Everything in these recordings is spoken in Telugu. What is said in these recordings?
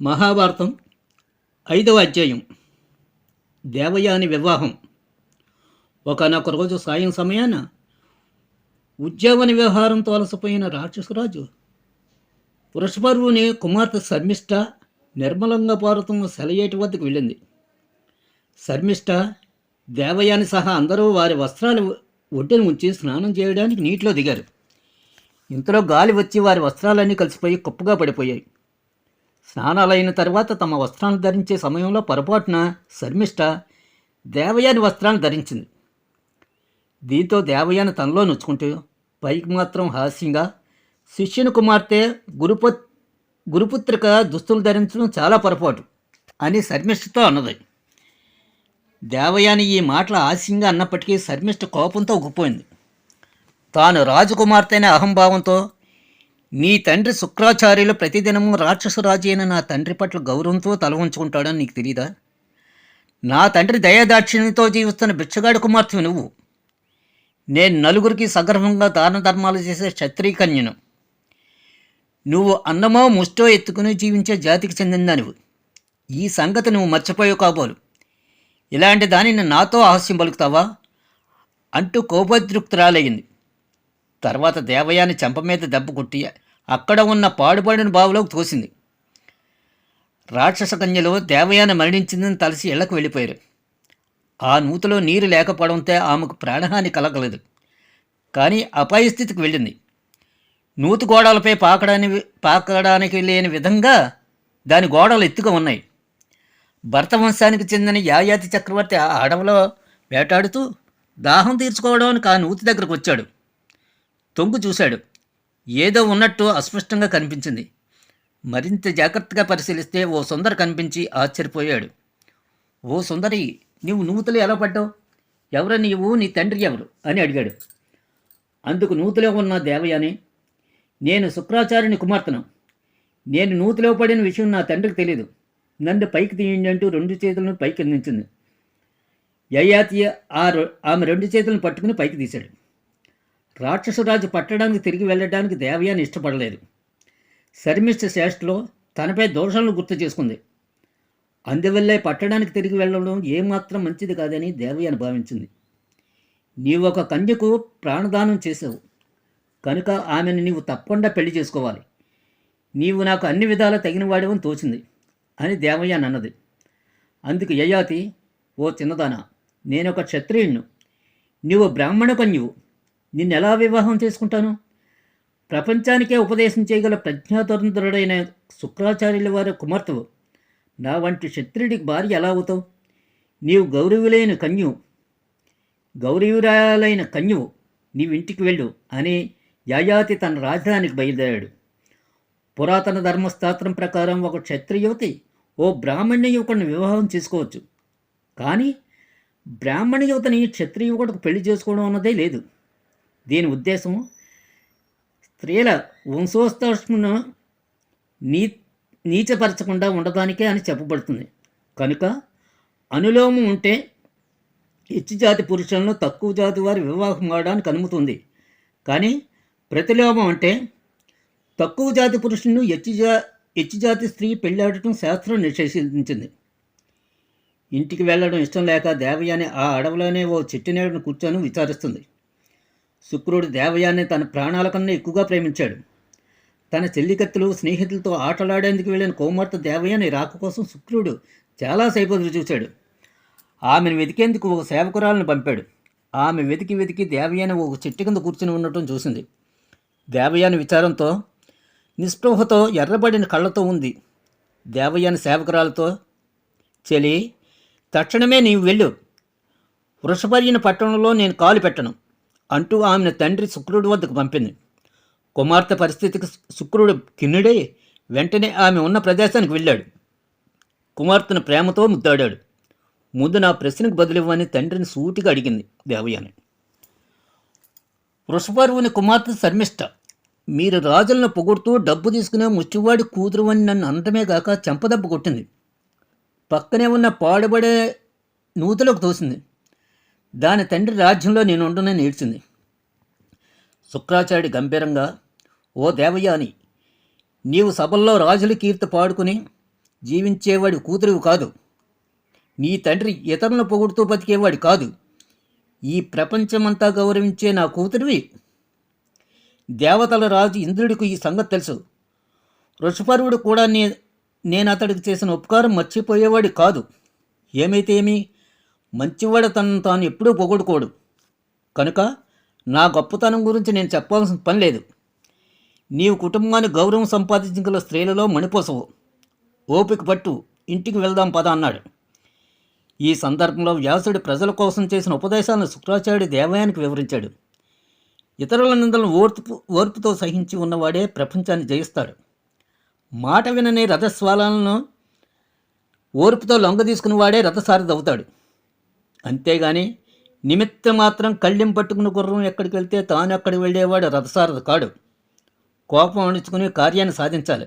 మహాభారతం ఐదవ అధ్యాయం. దేవయాని వివాహం. ఒకనొక రోజు సాయం సమయాన ఉద్యోగ వ్యవహారంతో అలసిపోయిన రాక్షసరాజు వృషపర్వుని కుమార్తె శర్మిష్ట నిర్మలంగా పారుతున్న సెలయేటి వద్దకు వెళ్ళింది. శర్మిష్ట దేవయాని సహా అందరూ వారి వస్త్రాలు ఒడ్డున ఉంచి స్నానం చేయడానికి నీటిలో దిగారు. ఇంతలో గాలి వచ్చి వారి వస్త్రాలన్నీ కలిసిపోయి కుప్పగా పడిపోయాయి. స్నానాలైన తర్వాత తమ వస్త్రాలను ధరించే సమయంలో పొరపాటున శర్మిష్ట దేవయాని వస్త్రాన్ని ధరించింది. దీంతో దేవయాని తనలో నొచ్చుకుంటూ పైకి మాత్రం హాస్యంగా శిష్యుని కుమార్తె గురుపు గురుపుత్రిక దుస్తులు ధరించడం చాలా పొరపాటు అని శర్మిష్ఠతో అన్నది. దేవయాని ఈ మాటలు హాస్యంగా అన్నప్పటికీ శర్మిష్ఠ కోపంతో ఉగ్గిపోయింది తాను రాజకుమార్తె అనే అహంభావంతో నీ తండ్రి శుక్రాచార్యులు ప్రతిదినము రాక్షసురాజు అయిన నా తండ్రి పట్ల గౌరవంతో తల ఉంచుకుంటాడని నీకు తెలీదా? నా తండ్రి దయాదాక్షిణ్యంతో జీవిస్తున్న బిచ్చగాడి కుమార్తె నువ్వు. నేను నలుగురికి సగర్భంగా దాన ధర్మాలు చేసే క్షత్రియకన్యను నువ్వు అన్నమో ముష్టో ఎత్తుకుని జీవించే జాతికి చెందిందానివి. ఈ సంగతి నువ్వు మర్చిపోయావు కాబోలు. ఇలాంటి దానిని నాతో ఆహస్యం పలుకుతావా? అంటూ కోపోద్రిక్తురాలయ్యింది. తర్వాత దేవయాని చెంప మీద దెబ్బ కొట్టి అక్కడ ఉన్న పాడుపడిన బావులోకి తోసింది. రాక్షస కన్యలో దేవయాని మరణించిందని తలసి ఇళ్ళకు వెళ్ళిపోయారు. ఆ నూతిలో నీరు లేకపోవడంతో ఆమెకు ప్రాణహాని కలగలేదు. కానీ అపాయ స్థితికి వెళ్ళింది. నూతి గోడలపై పాకడానికి పాకడానికి లేని విధంగా దాని గోడలు ఎత్తుగా ఉన్నాయి. భర్త వంశానికి చెందిన యాయాతి చక్రవర్తి ఆ అడవిలో వేటాడుతూ దాహం తీర్చుకోవడానికి ఆ నూతి దగ్గరకు వచ్చాడు. తొంగు చూశాడు. ఏదో ఉన్నట్టు అస్పష్టంగా కనిపించింది. మరింత జాగ్రత్తగా పరిశీలిస్తే ఓ సుందర కనిపించి ఆశ్చర్యపోయాడు. ఓ సుందరి నీవు నూతులు ఎలా పడ్డావు? ఎవరు నీవు? నీ తండ్రి ఎవరు? అని అడిగాడు. అందుకు నూతులో ఉన్న దేవయాని నేను శుక్రాచార్యుని కుమార్తెను. నేను నూతిలో పడిన విషయం నా తండ్రికి తెలియదు నన్ను పైకి తీయండి అంటూ రెండు చేతులను పైకి అందించింది. యయాతి ఆ ఆమె రెండు చేతులను పట్టుకుని పైకి తీశాడు. రాక్షసరాజు పట్టడానికి తిరిగి వెళ్ళడానికి దేవయాని ఇష్టపడలేదు. శర్మిష్ఠ శ్రేష్ఠలో తనపై దోషాలను గుర్తు చేసుకుంది. అందువల్లే పట్టడానికి తిరిగి వెళ్ళడం ఏమాత్రం మంచిది కాదని దేవయాని భావించింది. నీవు ఒక కన్యకు ప్రాణదానం చేసావు కనుక ఆమెను నీవు తప్పకుండా పెళ్ళి చేసుకోవాలి. నీవు నాకు అన్ని విధాలా తగినవాడివని తోచింది అని దేవయాని అన్నది. అందుకు యయాతి ఓ చిన్నదానా నేనొక క్షత్రియుణ్ణు. నీవు బ్రాహ్మణ కన్యువు. నిన్నెలా వివాహం చేసుకుంటాను? ప్రపంచానికే ఉపదేశం చేయగల ప్రజ్ఞాతంత్రుడైన శుక్రాచార్యుల వారి కుమార్తెవు. నా వంటి క్షత్రుడికి భార్య ఎలా అవుతావు? నీవు గౌరవులైన కన్యు గౌరవురాలైన కన్యువు నీవింటికి వెళ్ళు అని యాయాతి తన రాజధానికి బయలుదేరాడు. పురాతన ధర్మశాస్త్రం ప్రకారం ఒక క్షత్రియువతి ఓ బ్రాహ్మణ్య యువకుడిని వివాహం చేసుకోవచ్చు. కానీ బ్రాహ్మణ యువతని క్షత్రియ యువకుడికి పెళ్ళి చేసుకోవడం అన్నదే లేదు. దీని ఉద్దేశం స్త్రీల వంశోత్కర్షను నీ నీచపరచకుండా ఉండడానికే అని చెప్పబడుతుంది. కనుక అనులోమం ఉంటే హెచ్చు జాతి పురుషులను తక్కువ జాతి వారి వివాహం కావడానికి అనుముతుంది. కానీ ప్రతిలోమం అంటే తక్కువ జాతి పురుషులను హెచ్చు జా హెచ్చు జాతి స్త్రీ పెళ్ళాడటం శాస్త్రం నిషేధించింది ఇంటికి వెళ్ళడం ఇష్టం లేక దేవయాని ఆ అడవిలోనే ఓ చెట్టు నీడను కూర్చొని విచారిస్తుంది. శుక్రుడు దేవయాన్ని తన ప్రాణాల కన్నా ఎక్కువగా ప్రేమించాడు. తన చెల్లికత్తులు స్నేహితులతో ఆటలాడేందుకు వెళ్ళిన కోమార్త దేవయాని రాక కోసం శుక్రుడు చాలాసేపు ఎదురు చూశాడు. ఆమెను వెతికేందుకు ఒక సేవకురాలను పంపాడు. ఆమె వెతికి వెతికి దేవయాని ఒక చెట్టు కింద కూర్చుని ఉండటం చూసింది. దేవయాని విచారంతో నిస్పృహతో ఎర్రబడిన కళ్ళతో ఉంది దేవయాని సేవకురాలతో చెలి తక్షణమే నీవు వెళ్ళు. వృషపర్యన పట్టణంలో నేను కాలు పెట్టను. అంటూ ఆమెను తండ్రి శుక్రుడి వద్దకు పంపింది. కుమార్తె పరిస్థితికి శుక్రుడు కిన్నుడై వెంటనే ఆమె ఉన్న ప్రదేశానికి వెళ్ళాడు. కుమార్తెను ప్రేమతో ముద్దాడాడు. ముందు నా ప్రశ్నకు బదులివ్వని తండ్రిని సూటిగా అడిగింది దేవయాని. వృషపర్వుని కుమార్తె శర్మిష్ట మీరు రాజులను పొగుడుతూ డబ్బు తీసుకునే ముచ్చివాడి కూతురు అని నన్ను అంతమే కాక చెంపదెబ్బ కొట్టింది. పక్కనే ఉన్న పాడుబడే నూతులకు తోసింది. దాని తండ్రి రాజ్యంలో నేను ఉండనని ఏడ్చింది. శుక్రాచార్యుడి గంభీరంగా ఓ దేవయాని నీవు సభల్లో రాజుల కీర్తి పాడుకుని జీవించేవాడి కూతురువు కాదు. నీ తండ్రి ఇతరులను పొగుడుతూ బతికేవాడు కాదు. ఈ ప్రపంచమంతా గౌరవించే నా కూతురివి. దేవతల రాజు ఇంద్రుడికి ఈ సంగతి తెలుసు. ఋషపరువుడు కూడా నే నేను అతడికి చేసిన ఉపకారం మర్చిపోయేవాడు కాదు. ఏమైతే ఏమి? మంచివాడు తనను తాను ఎప్పుడూ పొగడుకోడు కనుక నా గొప్పతనం గురించి నేను చెప్పాల్సిన పని లేదు. నీవు కుటుంబాన్ని గౌరవం సంపాదించగల స్త్రీలలో మణిపోసవు. ఓపిక పట్టు ఇంటికి వెళ్దాం పద అన్నాడు. ఈ సందర్భంలో వ్యాసుడు ప్రజల కోసం చేసిన ఉపదేశాలను శుక్రాచార్యుడు దేవయానికి వివరించాడు. ఇతరుల నిందలను ఓర్పు ఓర్పుతో సహించి ఉన్నవాడే ప్రపంచాన్ని జయిస్తాడు. మాట వినని రథస్వాలను ఓర్పుతో లొంగ తీసుకున్నవాడే రథసారథి అవుతాడు. అంతేగాని నిమిత్త మాత్రం కళ్ళెం పట్టుకుని గుర్రం ఎక్కడికి వెళ్తే తాను అక్కడికి వెళ్ళేవాడు రథసారథి కాడు. కోపం అణుచుకుని కార్యాన్ని సాధించాలి.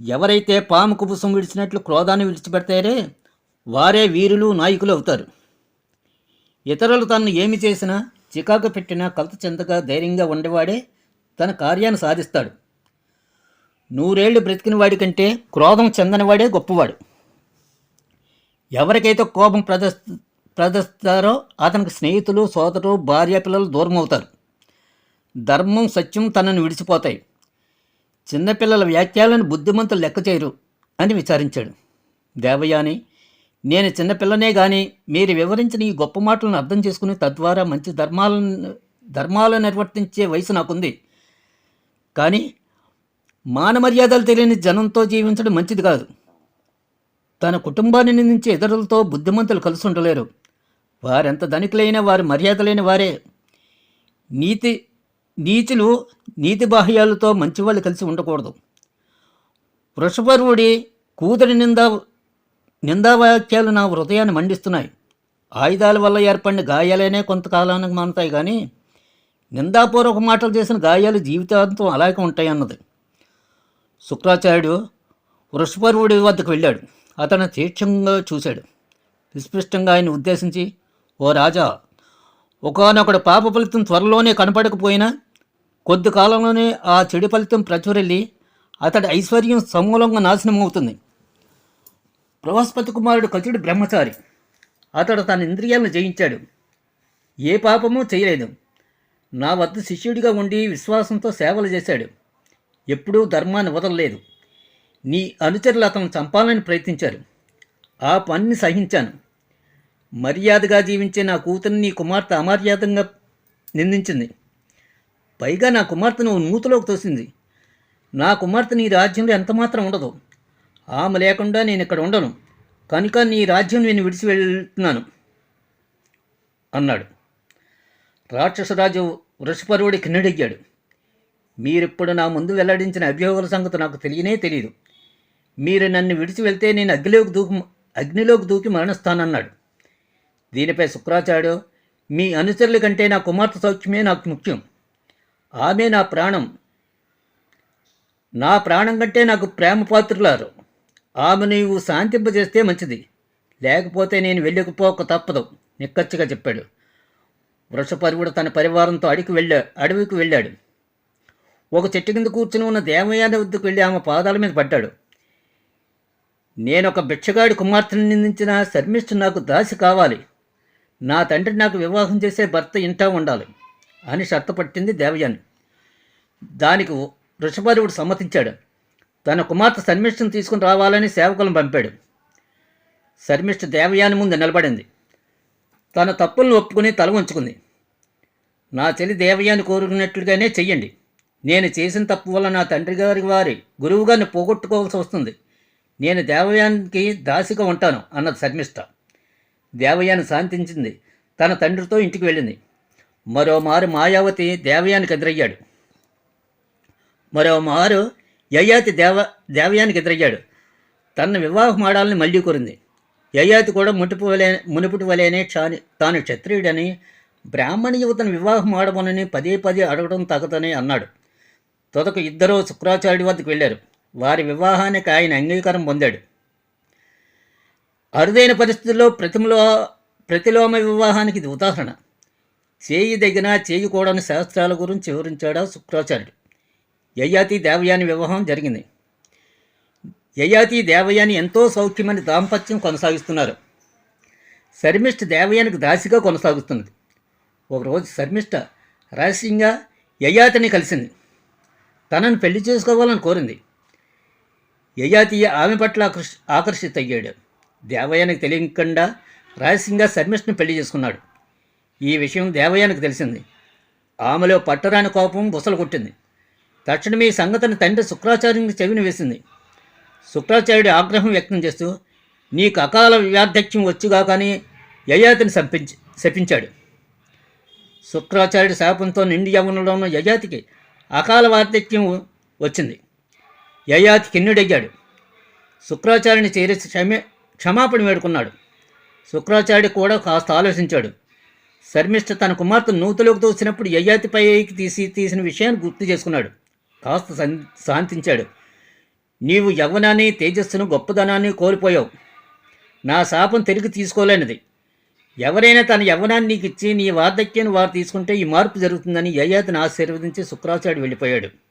ఎవరైతే పాము కుపుసం విడిచినట్లు క్రోధాన్ని విడిచిపెడతారే వారే వీరులు నాయకులు అవుతారు. ఇతరులు తనను ఏమి చేసినా చికాకు పెట్టినా కలత చెందగా ధైర్యంగా ఉండేవాడే తన కార్యాన్ని సాధిస్తాడు. నూరేళ్ళు బ్రతికిన వాడి కంటే క్రోధం చెందనివాడే గొప్పవాడు. ఎవరికైతే కోపం ప్రదర్శ ప్రదర్శిస్తారో అతనికి స్నేహితులు సోదరు భార్య పిల్లలు దూరం అవుతారు. ధర్మం సత్యం తనను విడిచిపోతాయి. చిన్నపిల్లల వ్యాఖ్యలను బుద్ధిమంతులు లెక్క చేయరు అని విచారించాడు. దేవయాని నేను చిన్నపిల్లనే కానీ మీరు వివరించిన ఈ గొప్ప మాటలను అర్థం చేసుకుని తద్వారా మంచి ధర్మాలను ధర్మాలను నిర్వర్తించే వయసు నాకుంది. కానీ మానమర్యాదలు తెలియని జనంతో జీవించడం మంచిది కాదు. తన కుటుంబాన్ని నిందించే ఇతరులతో బుద్ధిమంతులు కలిసి ఉండలేరు. వారెంత ధనికులైనా వారి మర్యాద లేని వారే. నీతి నీచులు నీతి బాహ్యాలతో మంచివాళ్ళు కలిసి ఉండకూడదు. వృషపర్వుడి కూతురి నిందా నిందావాక్యాలు నా హృదయాన్ని మండిస్తున్నాయి. ఆయుధాల వల్ల ఏర్పడిన గాయాలనే కొంతకాలానికి మానుతాయి కానీ నిందాపూర్వక మాటలు చేసిన గాయాలు జీవితాంతం అలాగే ఉంటాయి అన్నది శుక్రాచార్యుడు వృషపర్వుడి వద్దకు వెళ్ళాడు. అతను తీక్షంగా చూశాడు. విస్పష్టంగా ఆయన ఉద్దేశించి ఓ రాజా ఒకనొకడు పాప ఫలితం త్వరలోనే కనపడకపోయినా కొద్ది కాలంలోనే ఆ చెడు ఫలితం ప్రచురెళ్ళి అతడి ఐశ్వర్యం సమూలంగా నాశనం అవుతుంది బృహస్పతి కుమారుడు కచుడు బ్రహ్మచారి అతడు తన ఇంద్రియాలను జయించాడు. ఏ పాపమూ చేయలేదు. నా వద్ద శిష్యుడిగా ఉండి విశ్వాసంతో సేవలు చేశాడు. ఎప్పుడూ ధర్మాన్ని వదలలేదు. నీ అనుచరులు అతను చంపాలని ప్రయత్నించారు. ఆ పనిని సహించాను. మర్యాదగా జీవించే నా కూతురిని నీ కుమార్తె అమర్యాదంగా నిందించింది. పైగా నా కుమార్తె నువ్వు నూతులోకి తోసింది. నా కుమార్తె నీ రాజ్యంలో ఎంతమాత్రం ఉండదు. ఆమె లేకుండా నేను ఇక్కడ ఉండను. కనుక నీ రాజ్యం నేను విడిచి వెళ్తున్నాను అన్నాడు. రాక్షసరాజు వృషపరువుడి కిన్నడిగ్గాడు. మీరిప్పుడు నా ముందు వెల్లడించిన అభియోగాల సంగతి నాకు తెలియనే తెలియదు మీరు నన్ను విడిచి వెళ్తే నేను అగ్నిలోకి దూకి అగ్నిలోకి దూకి మరణిస్తానన్నాడు. దీనిపై శుక్రాచార్యుడు మీ అనుచరుల కంటే నా కుమార్తె సౌఖ్యమే నాకు ముఖ్యం. ఆమె నా ప్రాణం. నా ప్రాణం కంటే నాకు ప్రేమ పాత్రులారు ఆమె నీవు శాంతింపజేస్తే మంచిది. లేకపోతే నేను వెళ్ళకపోక తప్పదు నిక్కచ్చిగా చెప్పాడు. వృషపరువుడు తన పరివారంతో అడికి వెళ్ళా అడవికి వెళ్ళాడు. ఒక చెట్టు కింద కూర్చుని ఉన్న దేవయాన వద్దకు వెళ్ళి ఆమె పాదాల మీద పడ్డాడు. నేను ఒక కుమార్తెను నిందించిన శర్మిష్ఠ నాకు దాసి కావాలి. నా తండ్రి నాకు వివాహం చేసే భర్త ఇంటా ఉండాలి అని షర్తపట్టింది దేవయాని. దానికి వృషపరువుడు సమ్మతించాడు. తన కుమార్తె శర్మిష్ఠను తీసుకుని రావాలని సేవకులను పంపాడు. శర్మిష్ఠ దేవయాని ముందు నిలబడింది. తన తప్పులను ఒప్పుకుని తల ఉంచుకుంది నా చెల్లి దేవయాని కోరుకున్నట్లుగానే చెయ్యండి. నేను చేసిన తప్పు వల్ల నా తండ్రి గారి వారి గురువుగారిని పోగొట్టుకోవాల్సి వస్తుంది. నేను దేవయానికి దాసిగా ఉంటాను అన్నది శర్మిష్ట. దేవయాని శాంతించింది. తన తండ్రితో ఇంటికి వెళ్ళింది. మరోమారు మాయావతి దేవయానికి ఎదురయ్యాడు. మరోమారు యయాతి దేవ దేవయానికి ఎదురయ్యాడు. తన వివాహం ఆడాలని మళ్ళీ కోరింది. యయాతి కూడా మునుపు వలే మునుపుటి వలేనే చాని తాను క్షత్రియుడని బ్రాహ్మణ యువతను వివాహం ఆడమనని పదే పదే అడగడం తగదని అన్నాడు. తొదకు ఇద్దరూ శుక్రాచార్యుడి వద్దకు వెళ్ళారు. వారి వివాహానికి ఆయన అంగీకారం పొందాడు. అరుదైన పరిస్థితుల్లో ప్రతిమలో ప్రతిలోమ వివాహానికి ఇది ఉదాహరణ. చేయి చేయకూడని శాస్త్రాల గురించి వివరించాడు శుక్రాచార్యుడు. యయాతి దేవయాని వివాహం జరిగింది. యయాతి దేవయాని ఎంతో సౌఖ్యమని దాంపత్యం కొనసాగిస్తున్నారు. శర్మిష్ఠ దేవయానికి దాసిగా కొనసాగుతున్నది. ఒకరోజు శర్మిష్ఠ రహస్యంగా యయాతిని కలిసింది. తనను పెళ్ళి చేసుకోవాలని కోరింది. యయాతి ఆమె పట్ల ఆకర్షి ఆకర్షిత అయ్యాడు దేవయానికి తెలియకుండా రహస్యంగా శర్మిష్ఠను పెళ్ళి చేసుకున్నాడు. ఈ విషయం దేవయానికి తెలిసింది. ఆమెలో పట్టరాని కోపం బుసలు కొట్టింది. తక్షణమే ఈ సంగతిని తండ్రి శుక్రాచార్యునికి చెవిని వేసింది. శుక్రాచార్యుడి ఆగ్రహం వ్యక్తం చేస్తూ నీకు అకాల వ్యాధక్యం వచ్చుగా కానీ యయాతిని శపించి శపించాడు. శుక్రాచార్యుడి శాపంతో నిండి యవనంలో ఉన్న యజాతికి అకాల వార్ధక్యం వచ్చింది. యయాతి కిన్నుడయ్యాడు. శుక్రాచార్యుని చేరి క్షమే క్షమాపణ వేడుకున్నాడు. శుక్రాచార్యుడు కూడా కాస్త ఆలోచించాడు. శర్మిష్ఠ తన కుమార్తె నూతులోకి తోసినప్పుడు యయాతి పైకి తీసి తీసిన విషయాన్ని గుర్తు చేసుకున్నాడు. కాస్త శాంతించాడు. నీవు యవ్వనాన్ని తేజస్సును గొప్పదనాన్ని కోల్పోయావు. నా శాపం తిరిగి తీసుకోలేనిది. ఎవరైనా తన యవ్వనాన్ని నీకు ఇచ్చి నీ వార్ధక్యాన్ని వారు తీసుకుంటే ఈ మార్పు జరుగుతుందని యయాతిని ఆశీర్వదించి శుక్రాచార్యుడు వెళ్ళిపోయాడు.